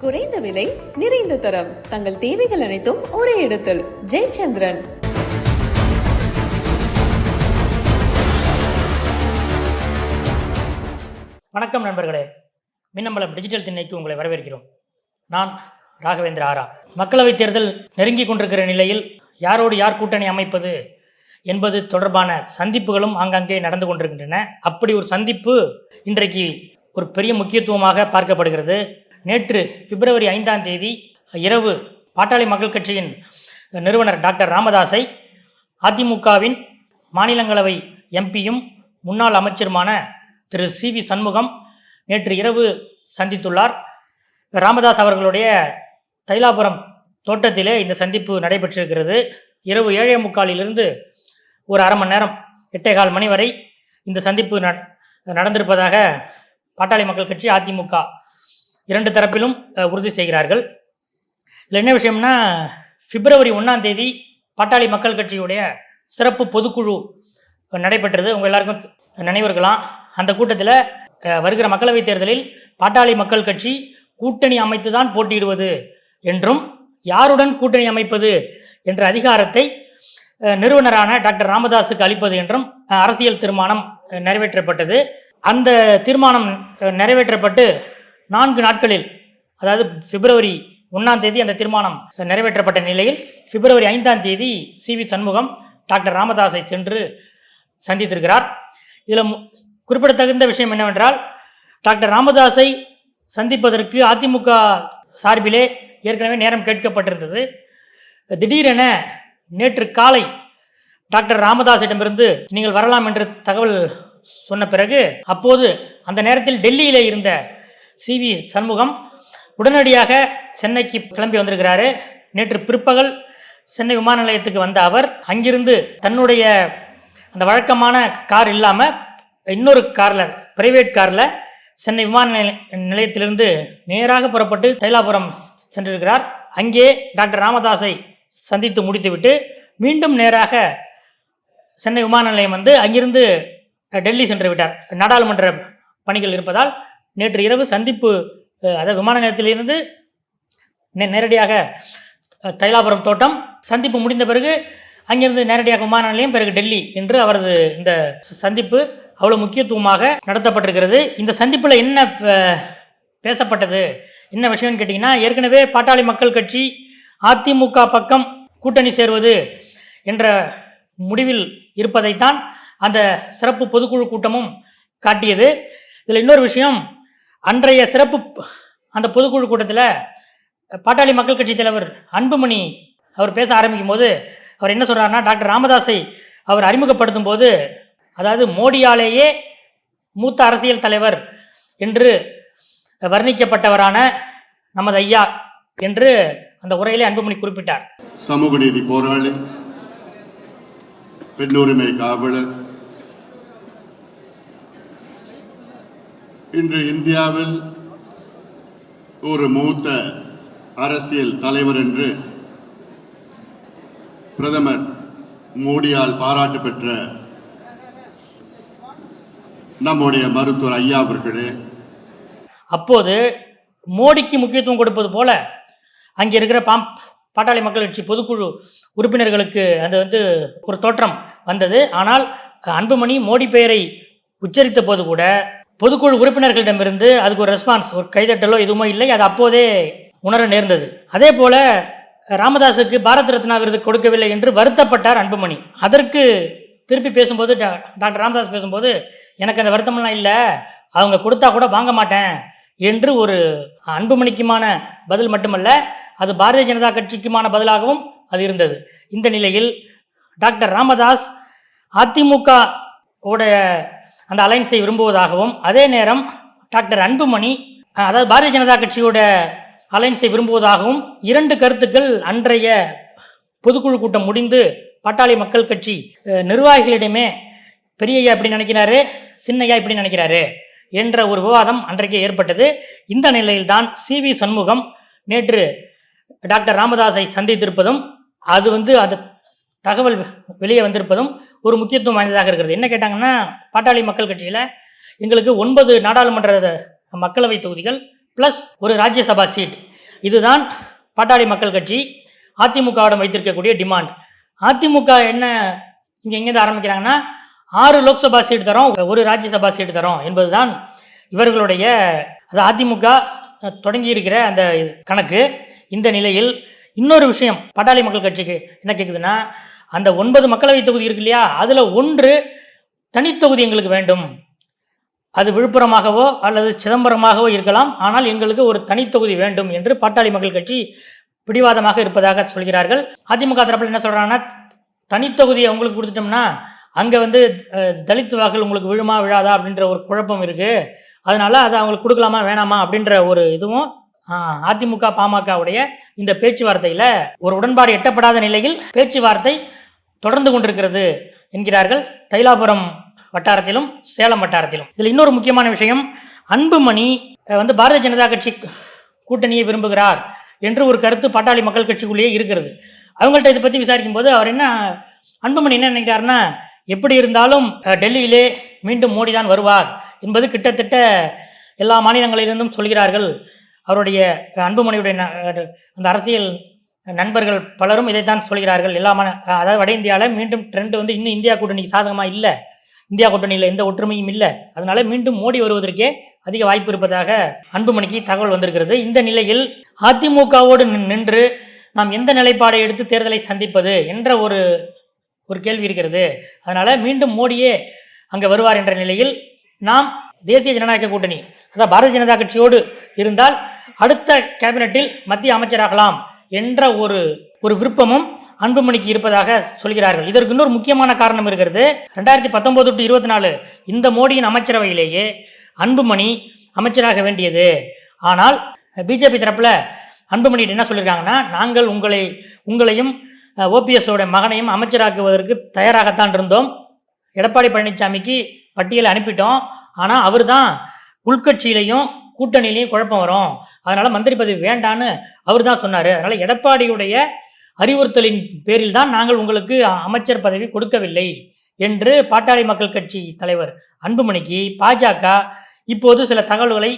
குறைந்த விலை நிறைந்த தரம். தங்கள் தேவைகள் அனைத்தும் ஒரே இடத்தில். ஜெயச்சந்திரன். வணக்கம் நண்பர்களே. மின்னம்பலம் டிஜிட்டல் திண்ணைக்கு உங்களை வரவேற்கிறோம். நான் ராகவேந்திர ஆரா. மக்களவைத் தேர்தல் நெருங்கி கொண்டிருக்கிற நிலையில் யாரோடு யார் கூட்டணி அமைப்பது என்பது தொடர்பான சந்திப்புகளும் ஆங்காங்கே நடந்து கொண்டிருக்கின்றன. அப்படி ஒரு சந்திப்பு இன்றைக்கு ஒரு பெரிய முக்கியத்துவமாக பார்க்கப்படுகிறது. நேற்று பிப்ரவரி ஐந்தாம் தேதி இரவு பாட்டாளி மக்கள் கட்சியின் நிறுவனர் டாக்டர் ராமதாஸை அதிமுகவின் மாநிலங்களவை எம்பியும் முன்னாள் அமைச்சருமான திரு சி வி சண்முகம் நேற்று இரவு சந்தித்துள்ளார். ராமதாஸ் அவர்களுடைய தைலாபுரம் தோட்டத்திலே இந்த சந்திப்பு நடைபெற்றிருக்கிறது. இரவு ஏழே முக்காலிலிருந்து ஒரு அரை மணி நேரம் எட்டேகால் மணி வரை இந்த சந்திப்பு ந நடந்திருப்பதாக பாட்டாளி மக்கள் கட்சி அதிமுக இரண்டு தரப்பிலும் உறுதி செய்கிறார்கள். இதில் என்ன விஷயம்னா பிப்ரவரி ஒன்றாம் தேதி பாட்டாளி மக்கள் கட்சியுடைய சிறப்பு பொதுக்குழு நடைபெற்றது. உங்கள் எல்லாருக்கும் நினைவிருக்கலாம். அந்த கூட்டத்தில் வருகிற மக்களவைத் தேர்தலில் பாட்டாளி மக்கள் கட்சி கூட்டணி அமைத்து தான் போட்டியிடுவது என்றும் யாருடன் கூட்டணி அமைப்பது என்ற அதிகாரத்தை நிறுவனரான டாக்டர் ராமதாஸுக்கு அளிப்பது என்றும் அரசியல் தீர்மானம் நிறைவேற்றப்பட்டது. அந்த தீர்மானம் நிறைவேற்றப்பட்டு நான்கு நாட்களில் அதாவது பிப்ரவரி ஒன்றாம் தேதி அந்த தீர்மானம் நிறைவேற்றப்பட்ட நிலையில் பிப்ரவரி ஐந்தாம் தேதி சி வி சண்முகம் டாக்டர் ராமதாஸை சென்று சந்தித்திருக்கிறார். இதில் குறிப்பிடத்தகுந்த விஷயம் என்னவென்றால் டாக்டர் ராமதாஸை சந்திப்பதற்கு அதிமுக சார்பிலே ஏற்கனவே நேரம் கேட்கப்பட்டிருந்தது. திடீரென நேற்று காலை டாக்டர் ராமதாஸிடமிருந்து நீங்கள் வரலாம் என்று தகவல் சொன்ன பிறகு அப்போது அந்த நேரத்தில் டெல்லியிலே இருந்த சி வி சண்முகம் உடனடியாக சென்னைக்கு கிளம்பி வந்திருக்கிறாரு. நேற்று பிற்பகல் சென்னை விமான நிலையத்துக்கு வந்த அவர் அங்கிருந்து தன்னுடைய அந்த வழக்கமான கார் இல்லாமல் இன்னொரு காரில் பிரைவேட் காரில் சென்னை விமான நிலைய- நிலையத்திலிருந்து நேராக புறப்பட்டு தைலாபுரம் சென்றிருக்கிறார். அங்கே டாக்டர் ராமதாஸை சந்தித்து முடித்துவிட்டு மீண்டும் நேராக சென்னை விமான நிலையம் வந்து அங்கிருந்து டெல்லி சென்று விட்டார். நாடாளுமன்ற பணிகள் இருப்பதால் நேற்று இரவு சந்திப்பு அதாவது விமான நிலையத்திலிருந்து நே- நேரடியாக தைலாபுரம் தோட்டம் சந்திப்பு முடிந்த பிறகு அங்கிருந்து நேரடியாக விமான நிலையம் பிறகு டெல்லி என்று அவரது இந்த சந்திப்பு அவ்வளோ முக்கியத்துவமாக நடத்தப்பட்டிருக்கிறது. இந்த சந்திப்பில் என்ன பேசப்பட்டது? என்ன விஷயம்னு கேட்டிங்கன்னா ஏற்கனவே பாட்டாளி மக்கள் கட்சி அதிமுக பக்கம் கூட்டணி சேர்வது என்ற முடிவில் இருப்பதைத்தான் அந்த சிறப்பு பொதுக்குழு கூட்டமும் காட்டியது. இதில் இன்னொரு விஷயம் அன்றைய சிறப்பு அந்த பொதுக்குழு கூட்டத்தில் பாட்டாளி மக்கள் கட்சி தலைவர் அன்புமணி அவர் பேச ஆரம்பிக்கும் போது அவர் என்ன சொல்கிறாருன்னா டாக்டர் ராமதாஸை அவர் அறிமுகப்படுத்தும் போது அதாவது மோடியாலேயே மூத்த அரசியல் தலைவர் என்று வர்ணிக்கப்பட்டவரான நமது ஐயா என்று அந்த உரையிலே அன்புமணி குறிப்பிட்டார். சமூக நீதி போராளி பெண்ணுரிமை காவலர் இன்று இந்தியாவில் ஒரு மூத்த அரசியல் தலைவர் என்று பிரதமர் மோடியால் பாராட்டு பெற்ற நம்முடைய மருத்துவர் ஐயா அவர்களே. அப்போது மோடிக்கு முக்கியத்துவம் கொடுப்பது போல அங்கே இருக்கிற பாம் பாட்டாளி மக்கள் கட்சி பொதுக்குழு உறுப்பினர்களுக்கு அது வந்து ஒரு தோற்றம் வந்தது. ஆனால் அன்புமணி மோடி பெயரை உச்சரித்த போது கூட பொதுக்குழு உறுப்பினர்களிடமிருந்து அதுக்கு ஒரு ரெஸ்பான்ஸ் ஒரு கைதட்டலோ எதுவுமே இல்லை அது அப்போதே உணர நேர்ந்தது. அதே போல ராமதாஸுக்கு பாரத் ரத்னா விருது கொடுக்கவில்லை என்று வருத்தப்பட்டார் அன்புமணி. அதற்கு திருப்பி பேசும்போது டா- டாக்டர் ராமதாஸ் பேசும்போது எனக்கு அந்த வருத்தமெல்லாம் இல்லை. அவங்க கொடுத்தா கூட வாங்க மாட்டேன் என்று ஒரு அன்புமணிக்குமான பதில் மட்டுமல்ல அது பாரதிய ஜனதா கட்சிக்குமான பதிலாகவும் அது இருந்தது. இந்த நிலையில் டாக்டர் ராமதாஸ் அதிமுக உடைய அந்த அலைன்ஸை விரும்புவதாகவும் அதே நேரம் டாக்டர் அன்புமணி அதாவது பாரதிய ஜனதா கட்சியோட அலைன்ஸை விரும்புவதாகவும் இரண்டு கருத்துக்கள் அன்றைய பொதுக்குழு கூட்டம் முடிந்து பாட்டாளி மக்கள் கட்சி நிர்வாகிகளிடமே பெரியய்யா இப்படி நினைக்கிறாரு சின்னையா இப்படி நினைக்கிறாரு என்ற ஒரு விவாதம் அன்றைக்கு ஏற்பட்டது. இந்த நிலையில்தான் சி வி சண்முகம் நேற்று டாக்டர் ராமதாஸை சந்தித்திருப்பதும் அது வந்து அது தகவல் வெளியே வந்திருப்பதும் ஒரு முக்கியத்துவம் வாய்ந்ததாக இருக்கிறது. என்ன கேட்டாங்கன்னா பாட்டாளி மக்கள் கட்சியில் எங்களுக்கு ஒன்பது நாடாளுமன்ற மக்களவை தொகுதிகள் ப்ளஸ் ஒரு ராஜ்யசபா சீட் இதுதான் பாட்டாளி மக்கள் கட்சி அதிமுகவிடம் வைத்திருக்கக்கூடிய டிமாண்ட் அதிமுக என்ன இங்கே எங்கேருந்து ஆரம்பிக்கிறாங்கன்னா ஆறு லோக்சபா சீட்டு தரோம் ஒரு ராஜ்யசபா சீட்டு தரோம் என்பதுதான் இவர்களுடைய அது அதிமுக தொடங்கி இருக்கிற அந்த கணக்கு. இந்த நிலையில் இன்னொரு விஷயம் பாட்டாளி மக்கள் கட்சிக்கு என்ன கேட்குதுன்னா அந்த ஒன்பது மக்களவை தொகுதி இருக்கு இல்லையா? அதில் ஒன்று தனித்தொகுதி எங்களுக்கு வேண்டும். அது விழுப்புரமாகவோ அல்லது சிதம்பரமாகவோ இருக்கலாம். ஆனால் எங்களுக்கு ஒரு தனித்தொகுதி வேண்டும் என்று பாட்டாளி மக்கள் கட்சி பிடிவாதமாக இருப்பதாக சொல்கிறார்கள். அதிமுக தரப்பில் என்ன சொல்கிறாங்கன்னா தனித்தொகுதியை உங்களுக்கு கொடுத்துட்டோம்னா அங்கே வந்து தலித் வாக்கள் உங்களுக்கு விழுமா விழாதா அப்படின்ற ஒரு குழப்பம் இருக்குது அதனால் அதை அவங்களுக்கு கொடுக்கலாமா வேணாமா அப்படின்ற ஒரு இதுவும் அதிமுக பாமகவுடைய இந்த பேச்சுவார்த்தையில் ஒரு உடன்பாடு எட்டப்படாத நிலையில் பேச்சுவார்த்தை தொடர்ந்து கொண்டிருக்கிறது என்கிறார்கள். தைலாபுரம் வட்டாரத்திலும் சேலம் வட்டாரத்திலும். இதில் இன்னொரு முக்கியமான விஷயம் அன்புமணி வந்து பாரதிய ஜனதா கட்சி கூட்டணியை விரும்புகிறார் என்று ஒரு கருத்து பாட்டாளி மக்கள் கட்சிக்குள்ளேயே இருக்கிறது. அவங்கள்ட்ட இதை பற்றி விசாரிக்கும் போது அவர் என்ன அன்புமணி என்ன நினைக்கிறாருன்னா எப்படி இருந்தாலும் டெல்லியிலே மீண்டும் மோடி தான் வருவார் என்பது கிட்டத்தட்ட எல்லா மாநிலங்களிலிருந்தும் சொல்கிறார்கள். அவருடைய அன்புமணியுடைய அந்த அரசியல் நண்பர்கள் பலரும் இதைத்தான் சொல்கிறார்கள். எல்லா அதாவது வட இந்தியாவில் மீண்டும் ட்ரெண்ட் வந்து இன்னும் இந்தியா கூட்டணிக்கு சாதகமாக இல்லை. இந்தியா கூட்டணியில் எந்த ஒற்றுமையும் இல்லை. அதனால மீண்டும் மோடி வருவதற்கே அதிக வாய்ப்பு இருப்பதாக அன்புமணிக்கு தகவல் வந்திருக்கிறது. இந்த நிலையில் அதிமுகவோடு நின்- நின்று நாம் எந்த நிலைப்பாடை எடுத்து தேர்தலை சந்திப்பது என்ற ஒரு ஒரு கேள்வி இருக்கிறது. அதனால் மீண்டும் மோடியே அங்கே வருவார் என்ற நிலையில் நாம் தேசிய ஜனநாயக கூட்டணி அதாவது பாரதிய ஜனதா கட்சியோடு இருந்தால் அடுத்த கேபினட்டில் மத்திய அமைச்சராகலாம். என்ற ஒரு ஒரு விருப்பமும் அன்புமணிக்கு இருப்பதாக சொல்கிறார்கள். இதற்கு இன்னொரு முக்கியமான காரணம் இருக்கிறது. ரெண்டாயிரத்தி பத்தொம்போது டு இருபத்தி நாலு இந்த மோடியின் அமைச்சரவையிலேயே அன்புமணி அமைச்சராக வேண்டியது. ஆனால் பிஜேபி தரப்பில் அன்புமணி என்ன சொல்லியிருக்காங்கன்னா நாங்கள் உங்களை உங்களையும் ஓபிஎஸோட மகனையும் அமைச்சராக்குவதற்கு தயாராகத்தான் இருந்தோம். எடப்பாடி பழனிசாமிக்கு பட்டியலை அனுப்பிட்டோம். ஆனால் அவர் தான் உள்கட்சியிலையும் கூட்டணியிலையும் குழப்பம் வரும். அதனால் மந்திரி பதவி வேண்டான்னு அவர் தான் சொன்னார். அதனால் எடப்பாடியுடைய அறிவுறுத்தலின் பேரில் தான் நாங்கள் உங்களுக்கு அமைச்சர் பதவி கொடுக்கவில்லை என்று பாட்டாளி மக்கள் கட்சி தலைவர் அன்புமணிக்கு பாஜக இப்போது சில தகவல்களை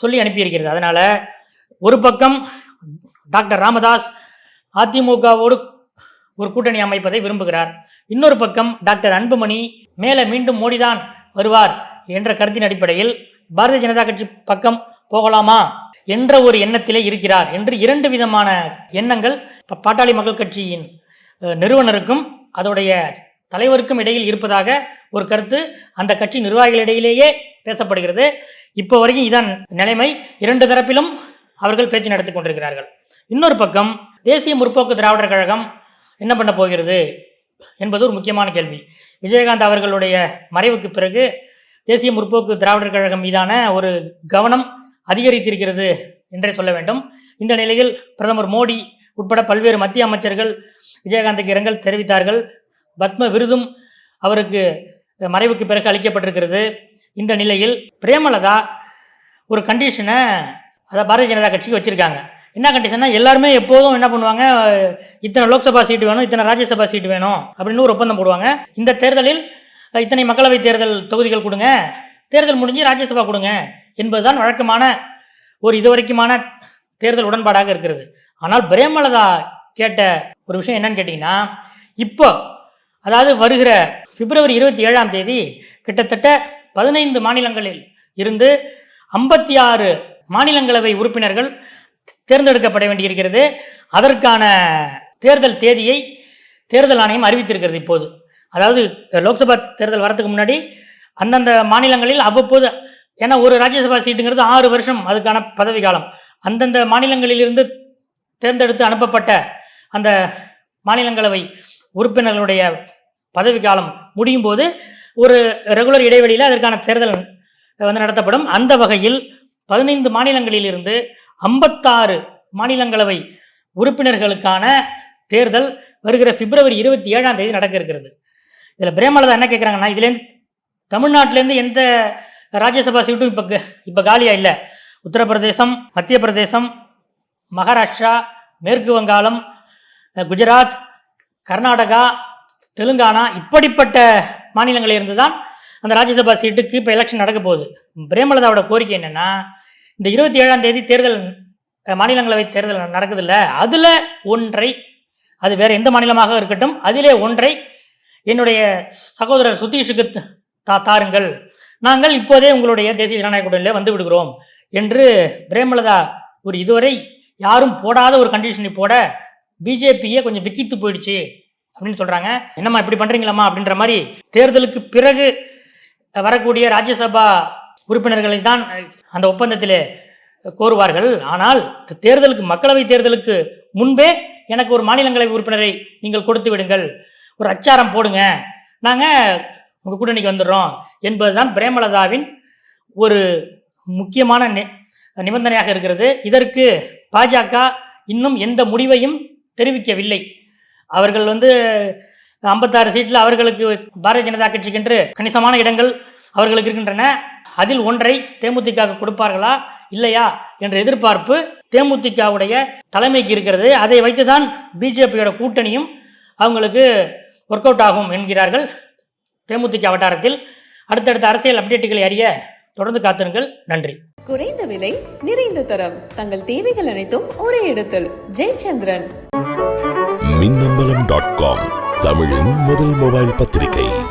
சொல்லி அனுப்பியிருக்கிறது. அதனால் ஒரு பக்கம் டாக்டர் ராமதாஸ் அதிமுகவோடு ஒரு கூட்டணி அமைப்பதை விரும்புகிறார். இன்னொரு பக்கம் டாக்டர் அன்புமணி மேலே மீண்டும் மோடிதான் வருவார் என்ற கருத்தின் அடிப்படையில் பாரதிய ஜனதா கட்சி பக்கம் போகலாமா என்ற ஒரு எண்ணத்திலே இருக்கிறார் என்று இரண்டு விதமான எண்ணங்கள் பாட்டாளி மக்கள் கட்சியின் நிறுவனருக்கும் அதோடைய தலைவருக்கும் இடையில் இருப்பதாக ஒரு கருத்து அந்த கட்சி நிர்வாகிகளிடையிலேயே பேசப்படுகிறது. இப்போ வரைக்கும் இதான் நிலைமை. இரண்டு தரப்பிலும் அவர்கள் பேச்சு நடத்தி கொண்டிருக்கிறார்கள். இன்னொரு பக்கம் தேசிய முற்போக்கு திராவிடர் கழகம் என்ன பண்ண போகிறது என்பது ஒரு முக்கியமான கேள்வி. விஜயகாந்த் அவர்களுடைய மறைவுக்கு பிறகு தேசிய முற்போக்கு திராவிடர் கழகம் மீதான ஒரு கவனம் அதிகரித்திருக்கிறது என்றே சொல்ல வேண்டும். இந்த நிலையில் பிரதமர் மோடி உட்பட பல்வேறு மத்திய அமைச்சர்கள் விஜயகாந்துக்கு இரங்கல் தெரிவித்தார்கள். பத்ம விருதும் அவருக்கு மறைவுக்கு பிறகு அளிக்கப்பட்டிருக்கிறது. இந்த நிலையில் பிரேமலதா ஒரு கண்டிஷனை அதை பாரதிய ஜனதா கட்சிக்கு வச்சுருக்காங்க. என்ன கண்டிஷன்னா எல்லாருமே எப்போதும் என்ன பண்ணுவாங்க இத்தனை லோக்சபா சீட்டு வேணும் இத்தனை ராஜ்யசபா சீட்டு வேணும் அப்படின்னு ஒரு ஒப்பந்தம் போடுவாங்க. இந்த தேர்தலில் இத்தனை மக்களவை தேர்தல் தொகுதிகள் கொடுங்க. தேர்தல் முடிஞ்சு ராஜ்யசபா கொடுங்க. என்பதுதான் வழக்கமான ஒரு இதுவரைக்குமான தேர்தல் உடன்பாடாக இருக்கிறது. ஆனால் பிரேமலதா கேட்ட ஒரு விஷயம் என்னன்னு கேட்டிங்கன்னா இப்போ அதாவது வருகிற பிப்ரவரி இருபத்தி ஏழாம் தேதி கிட்டத்தட்ட பதினைந்து மாநிலங்களில் இருந்து ஐம்பத்தி ஆறு மாநிலங்களவை உறுப்பினர்கள் தேர்ந்தெடுக்கப்பட வேண்டியிருக்கிறது. அதற்கான தேர்தல் தேதியை தேர்தல் ஆணையம் அறிவித்திருக்கிறது இப்போது. அதாவது லோக்சபா தேர்தல் வரதுக்கு முன்னாடி அந்தந்த மாநிலங்களில் அவ்வப்போது ஏன்னா ஒரு ராஜ்யசபா சீட்டுங்கிறது ஆறு வருஷம் அதுக்கான பதவி காலம். அந்தந்த மாநிலங்களிலிருந்து தேர்ந்தெடுத்து அனுப்பப்பட்ட அந்த மாநிலங்களவை உறுப்பினர்களுடைய பதவி காலம் முடியும் போது ஒரு ரெகுலர் இடைவெளியில் அதற்கான தேர்தல் வந்து நடத்தப்படும். அந்த வகையில் பதினைந்து மாநிலங்களிலிருந்து ஐம்பத்தாறு மாநிலங்களவை உறுப்பினர்களுக்கான தேர்தல் வருகிற பிப்ரவரி இருபத்தி ஏழாம் தேதி நடக்க இருக்கிறது. இதில் பிரேமலதா என்ன கேட்குறாங்கன்னா இதுலேருந்து தமிழ்நாட்டிலேருந்து எந்த ராஜ்யசபா சீட்டும் இப்போ இப்போ காலியாக இல்லை. உத்தரப்பிரதேசம் மத்திய பிரதேசம் மகாராஷ்டிரா மேற்கு வங்காளம் குஜராத் கர்நாடகா தெலுங்கானா இப்படிப்பட்ட மாநிலங்களில் இருந்து தான் அந்த ராஜ்யசபா சீட்டுக்கு இப்போ எலெக்ஷன் நடக்க போகுது. பிரேமலதாவோட கோரிக்கை என்னென்னா இந்த இருபத்தி ஏழாம் தேதி தேர்தல் மாநிலங்களவை தேர்தல் நடக்குது இல்லை அதில் ஒன்றை அது வேறு எந்த மாநிலமாக இருக்கட்டும் அதிலே ஒன்றை என்னுடைய சகோதரர் சுதீஷுக்கு த- தா தாருங்கள். நாங்கள் இப்போதே உங்களுடைய தேசிய ஜனநாயக கூட்டணியில் வந்து விடுகிறோம் என்று பிரேமலதா ஒரு இதுவரை யாரும் போடாத ஒரு கண்டிஷனை போட பிஜேபியே கொஞ்சம் விக்கித்து போயிடுச்சு அப்படின்னு சொல்கிறாங்க என்னம்மா இப்படி பண்ணுறீங்களம்மா அப்படின்ற மாதிரி தேர்தலுக்கு பிறகு வரக்கூடிய ராஜ்யசபா உறுப்பினர்களை தான் அந்த ஒப்பந்தத்தில் கோருவார்கள். ஆனால் தேர்தலுக்கு மக்களவை தேர்தலுக்கு முன்பே எனக்கு ஒரு மாநிலங்களவை உறுப்பினரை நீங்கள் கொடுத்து விடுங்கள். ஒரு அச்சாரம் போடுங்க. நாங்கள் உங்கள் கூட்டணிக்கு வந்துடுறோம். என்பதுதான் பிரேமலதாவின் ஒரு முக்கியமான நி- நிபந்தனையாக இருக்கிறது. இதற்கு பாஜக இன்னும் எந்த முடிவையும் தெரிவிக்கவில்லை. அவர்கள் வந்து ஐம்பத்தாறு சீட்டில் அவர்களுக்கு பாரதிய ஜனதா கட்சிக்கென்று கணிசமான இடங்கள் அவர்களுக்கு இருக்கின்றன. அதில் ஒன்றை தேமுதிக கொடுப்பார்களா? இல்லையா? என்ற எதிர்பார்ப்பு தேமுதிகவுடைய தலைமைக்கு இருக்கிறது. அதை வைத்துதான் பிஜேபியோட கூட்டணியும் அவங்களுக்கு ஒர்க் அவுட் ஆகும் என்கிறார்கள் தேமுதிக வட்டாரத்தில் அடுத்தடுத்த அரசியல் அப்டேட்டுகளை அறிய தொடர்ந்து காத்திருங்கள். நன்றி. குறைந்த விலை நிறைந்த தரம். தங்கள் தேவைகள் அனைத்தும் ஒரே இடத்தில். ஜெயச்சந்திரன். மின்னம்பலம் டாட் காம் தமிழின் முதல் மொபைல் பத்திரிகை.